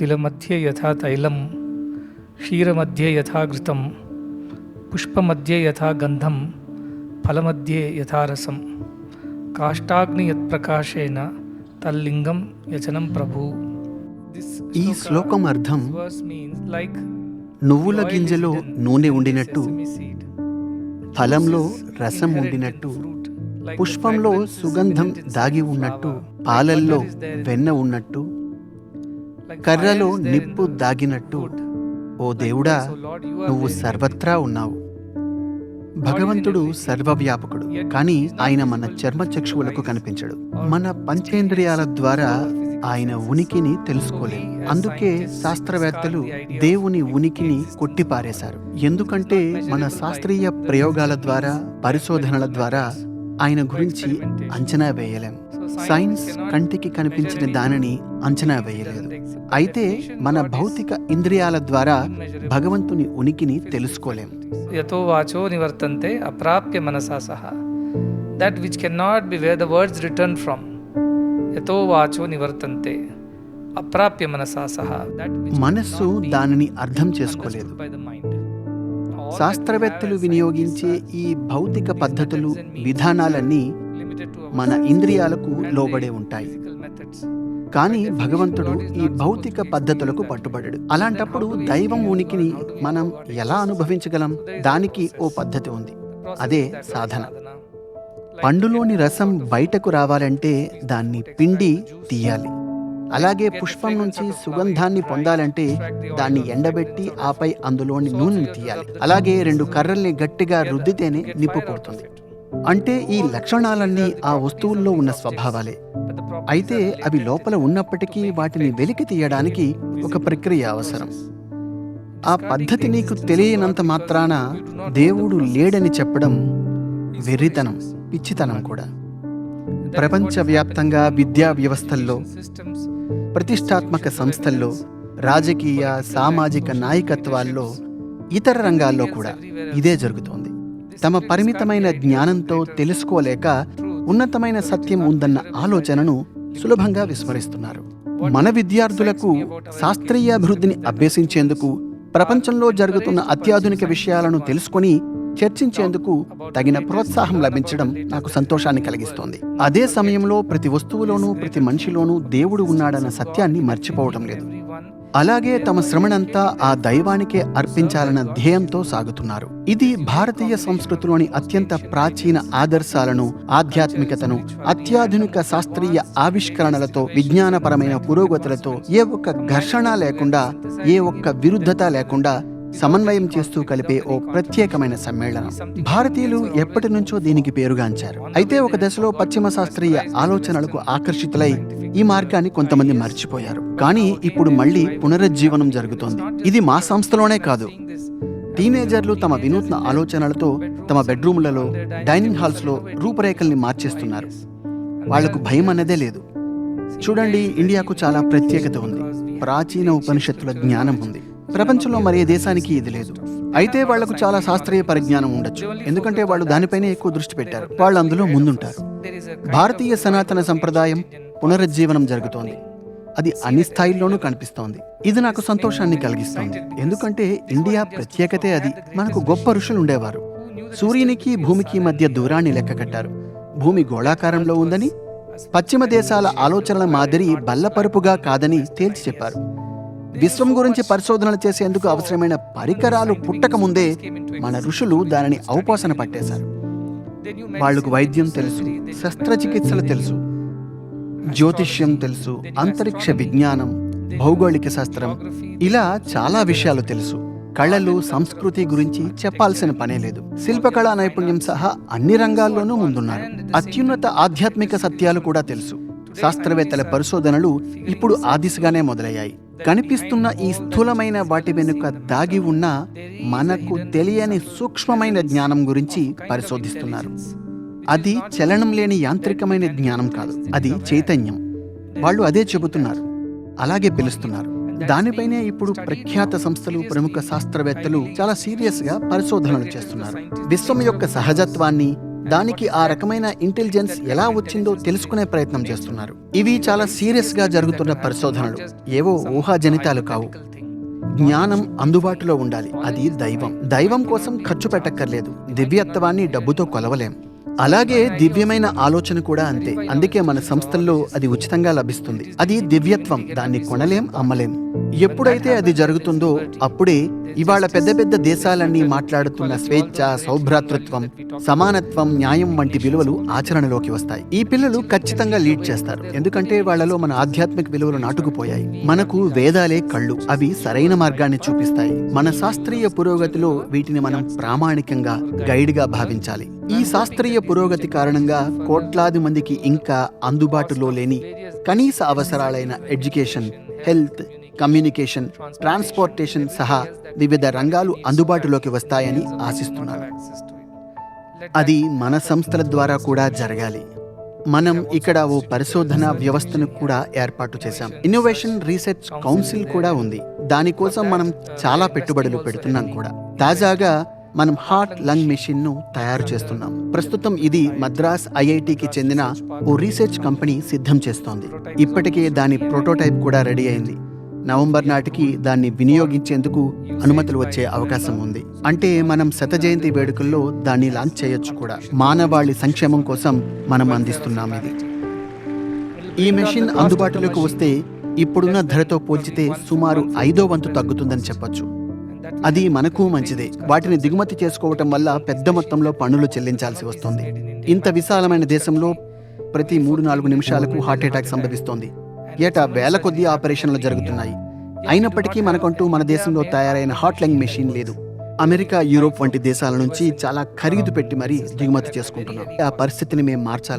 తిలమధ్య యథా తైలం క్షీరమధ్య యథా ఘృతం పుష్పమధ్య యథా గంధం ఫలమధ్యే యథారసం కాష్టాగ్ని యత్ప్రకాశేన తల్లింగం యచనం ప్రభు ఈ శ్లోకం అర్థం నువ్వుల గింజలో నూనె ఉండినట్టు ఫలంలో రసం ఉండినట్టు పుష్పంలో సుగంధం దాగి ఉన్నట్టు పాలల్లో వెన్న ఉన్నట్టు కర్రలో నిప్పు దాగినట్టు. ఓ దేవుడా నువ్వు సర్వత్రా ఉన్నావు. భగవంతుడు సర్వవ్యాపకుడు కానీ ఆయన మన చర్మ చక్షువులకు కనిపించడు. మన పంచేంద్రియాల ద్వారా ఆయన ఉనికిని తెలుసుకోలేము అందుకే శాస్త్రవేత్తలు దేవుని ఉనికిని కొట్టిపారేశారు. ఎందుకంటే మన శాస్త్రీయ ప్రయోగాల ద్వారా పరిశోధనల ద్వారా ఆయన గురించి అంచనా వేయలేం. సైన్స్ కంటికి కనిపించిన దానిని అంచనా వేయలేదు. అయితే మన భౌతిక ఇంద్రియాల ద్వారా భగవంతుని ఉనికిని తెలుసుకోలేం. యతో వాచో నివర్తంతే అప్రాప్య మనసా సహ. That which can not be where the words return from యతో వాచో నివర్తంతే అప్రాప్య మనసా సహా. మనస్సు దానిని అర్థం చేసుకోలేదు. శాస్త్రవేత్తలు వినియోగించే ఈ భౌతిక పద్ధతులు విధానాలన్నీ మన ఇంద్రియాలకు లోబడే ఉంటాయి. కానీ భగవంతుడు ఈ భౌతిక పద్ధతులకు పట్టుబడడు. అలాంటప్పుడు దైవం ఉనికిని మనం ఎలా అనుభవించగలం? దానికి ఓ పద్ధతి ఉంది. అదే సాధన. పండులోని రసం బయటకు రావాలంటే దాన్ని పిండి తీయాలి. అలాగే పుష్పం నుంచి సుగంధాన్ని పొందాలంటే దాన్ని ఎండబెట్టి ఆపై అందులోని నూనెని తీయాలి. అలాగే రెండు కర్రల్ని గట్టిగా రుద్దితేనే నిప్పు పుడుతుంది. అంటే ఈ లక్షణాలన్నీ ఆ వస్తువుల్లో ఉన్న స్వభావాలే. అయితే అవి లోపల ఉన్నప్పటికీ వాటిని వెలికి తీయడానికి ఒక ప్రక్రియ అవసరం. ఆ పద్ధతి నీకు తెలియనంత మాత్రాన దేవుడు లేడని చెప్పడం వెర్రితనం పిచ్చితనం కూడా. ప్రపంచవ్యాప్తంగా విద్యా వ్యవస్థల్లో ప్రతిష్టాత్మక సంస్థల్లో రాజకీయ సామాజిక నాయకత్వాల్లో ఇతర రంగాల్లో కూడా ఇదే జరుగుతోంది. తమ పరిమితమైన జ్ఞానంతో తెలుసుకోలేక ఉన్నతమైన సత్యం ఉందన్న ఆలోచనను సులభంగా విస్మరిస్తున్నారు. మన విద్యార్థులకు శాస్త్రీయాభివృద్ధిని అభ్యసించేందుకు ప్రపంచంలో జరుగుతున్న అత్యాధునిక విషయాలను తెలుసుకొని చర్చించేందుకు తగిన ప్రోత్సాహం లభించడం నాకు సంతోషాన్ని కలిగిస్తోంది. అదే సమయంలో ప్రతి వస్తువులోనూ ప్రతి మనిషిలోనూ దేవుడు ఉన్నాడన్న సత్యాన్ని మర్చిపోవడం లేదు. అలాగే తమ శ్రమణంతా ఆ దైవానికే అర్పించాలన్న ధ్యేయంతో సాగుతున్నారు. ఇది భారతీయ సంస్కృతిలోని అత్యంత ప్రాచీన ఆదర్శాలను ఆధ్యాత్మికతను అత్యాధునిక శాస్త్రీయ ఆవిష్కరణలతో విజ్ఞానపరమైన పురోగతులతో ఏ ఒక్క ఘర్షణ లేకుండా ఏ ఒక్క విరుద్ధత లేకుండా సమన్వయం చేస్తూ కలిపే ఓ ప్రత్యేకమైన సమ్మేళనం. భారతీయులు ఎప్పటి నుంచో దీనికి పేరుగాంచారు. అయితే ఒక దశలో పశ్చిమ శాస్త్రీయ ఆలోచనలకు ఆకర్షితులై ఈ మార్గాన్ని కొంతమంది మర్చిపోయారు. కానీ ఇప్పుడు మళ్ళీ పునరుజ్జీవనం జరుగుతోంది. ఇది మా సంస్థలోనే కాదు. టీనేజర్లు తమ వినూత్న ఆలోచనలతో తమ బెడ్రూమ్లలో డైనింగ్ హాల్స్లో రూపురేఖల్ని మార్చేస్తున్నారు. వాళ్ళకు భయం అన్నదే లేదు. చూడండి ఇండియాకు చాలా ప్రత్యేకత ఉంది. ప్రాచీన ఉపనిషత్తుల జ్ఞానం ఉంది. ప్రపంచంలో మరే దేశానికి ఇది లేదు. అయితే వాళ్ళకు చాలా శాస్త్రీయ పరిజ్ఞానం ఉండొచ్చు. ఎందుకంటే వాళ్ళు దానిపైనే ఎక్కువ దృష్టి పెట్టారు. వాళ్ళు అందులో ముందుంటారు. భారతీయ సనాతన సంప్రదాయం పునరుజ్జీవనం జరుగుతోంది. అది అన్ని స్థాయిల్లోనూ కనిపిస్తోంది. ఇది నాకు సంతోషాన్ని కలిగిస్తోంది. ఎందుకంటే ఇండియా ప్రత్యేకతే అది. మనకు గొప్ప ఋషులు ఉండేవారు. సూర్యునికి భూమికి మధ్య దూరాన్ని లెక్క కట్టారు. భూమి గోళాకారంలో ఉందని పశ్చిమ దేశాల ఆలోచనల మాదిరి బల్లపరుపుగా కాదని తేల్చి చెప్పారు. విశ్వం గురించి పరిశోధనలు చేసేందుకు అవసరమైన పరికరాలు పుట్టక ముందే మన ఋషులు దానిని ఔపాసన పట్టేశారు. వాళ్ళకు వైద్యం తెలుసు శస్త్రచికిత్సలు తెలుసు. జ్యోతిష్యం తెలుసు అంతరిక్ష విజ్ఞానం భౌగోళిక శాస్త్రం ఇలా చాలా విషయాలు తెలుసు. కళలు సంస్కృతి గురించి చెప్పాల్సిన పనే లేదు. శిల్పకళా నైపుణ్యం సహా అన్ని రంగాల్లోనూ ముందున్నారు. అత్యున్నత ఆధ్యాత్మిక సత్యాలు కూడా తెలుసు. శాస్త్రవేత్తల పరిశోధనలు ఇప్పుడు ఆ దిశగానే మొదలయ్యాయి. కనిపిస్తున్న ఈ స్థూలమైన వాటి వెనుక దాగి ఉన్న మనకు తెలియని సూక్ష్మమైన జ్ఞానం గురించి పరిశోధిస్తున్నారు. అది చలనం లేని యాంత్రికమైన జ్ఞానం కాదు. అది చైతన్యం. వాళ్ళు అదే చెబుతున్నారు. అలాగే పిలుస్తున్నారు. దానిపైనే ఇప్పుడు ప్రఖ్యాత సంస్థలు ప్రముఖ శాస్త్రవేత్తలు చాలా సీరియస్గా పరిశోధనలు చేస్తున్నారు. విశ్వం యొక్క సహజత్వాన్ని దానికి ఆ రకమైన ఇంటెలిజెన్స్ ఎలా వచ్చిందో తెలుసుకునే ప్రయత్నం చేస్తున్నారు. ఇవి చాలా సీరియస్గా జరుగుతున్న పరిశోధనలు. ఏవో ఊహాజనితాలు కావు. జ్ఞానం అందుబాటులో ఉండాలి. అది దైవం. దైవం కోసం ఖర్చు పెట్టక్కర్లేదు. దివ్యత్వాన్ని డబ్బుతో కొలవలేం. అలాగే దివ్యమైన ఆలోచన కూడా అంతే. అందుకే మన సంస్థల్లో అది ఉచితంగా లభిస్తుంది. అది దివ్యత్వం దాన్ని కొనలేం అమ్మలేం. ఎప్పుడైతే అది జరుగుతుందో అప్పుడే ఇవాళ పెద్ద పెద్ద దేశాలన్నీ మాట్లాడుతున్న స్వేచ్ఛ సౌభ్రాతృత్వం సమానత్వం న్యాయం వంటి విలువలు ఆచరణలోకి వస్తాయి. ఈ పిల్లలు ఖచ్చితంగా లీడ్ చేస్తారు. ఎందుకంటే వాళ్ళలో మన ఆధ్యాత్మిక విలువలు నాటుకుపోయాయి. మనకు వేదాలే కళ్ళు. అవి సరైన మార్గాన్ని చూపిస్తాయి. మన శాస్త్రీయ పురోగతిలో వీటిని మనం ప్రామాణికంగా గైడ్గా భావించాలి. ఈ శాస్త్రీయ పురోగతి కారణంగా కోట్లాది మందికి ఇంకా అందుబాటులో లేని కనీస అవసరాలైన ఎడ్యుకేషన్ హెల్త్ కమ్యూనికేషన్ ట్రాన్స్పోర్టేషన్ సహా వివిధ రంగాలు అందుబాటులోకి వస్తాయని ఆశిస్తున్నాను. అది మన సంస్థల ద్వారా కూడా జరగాలి. మనం ఇక్కడ ఓ పరిశోధన వ్యవస్థను కూడా ఏర్పాటు చేశాం. ఇన్నోవేషన్ రీసెర్చ్ కౌన్సిల్ కూడా ఉంది. దానికోసం మనం చాలా పెట్టుబడులు పెడుతున్నాం కూడా. తాజాగా మనం హార్ట్ లంగ్ మెషిన్ను తయారు చేస్తున్నాం. ప్రస్తుతం ఇది మద్రాస్ ఐఐటికి చెందిన ఓ రీసెర్చ్ కంపెనీ సిద్ధం చేస్తోంది. ఇప్పటికే దాని ప్రోటోటైప్ కూడా రెడీ అయింది. నవంబర్ నాటికి దాన్ని వినియోగించేందుకు అనుమతులు వచ్చే అవకాశం ఉంది. అంటే మనం శత జయంతి వేడుకల్లో దాన్ని లాంచ్ చేయొచ్చు కూడా. మానవాళి సంక్షేమం కోసం మనం అందిస్తున్నాం ఇది. ఈ మెషిన్ అందుబాటులోకి వస్తే ఇప్పుడున్న ధరతో పోల్చితే సుమారు ఐదో వంతు తగ్గుతుందని చెప్పొచ్చు. అది మనకు మంచిదే. వాటిని దిగుమతి చేసుకోవటం వల్ల పెద్ద మొత్తంలో పన్నులు చెల్లించాల్సి వస్తుంది. ఇంత విశాలమైన దేశంలో ప్రతి మూడు నాలుగు నిమిషాలకు హార్ట్ అటాక్ సంభవిస్తోంది. ఏటా వేల కొద్ది ఆపరేషన్లు జరుగుతున్నాయి. అయినప్పటికీ మనకంటూ మన దేశంలో తయారైన హాట్ లంగ్ మెషిన్ లేదు. అమెరికా యూరోప్ వంటి దేశాల నుంచి చాలా ఖరీదు పెట్టి మరీ దిగుమతి చేసుకుంటున్నాం. ఆ పరిస్థితిని మేము మార్చాలి.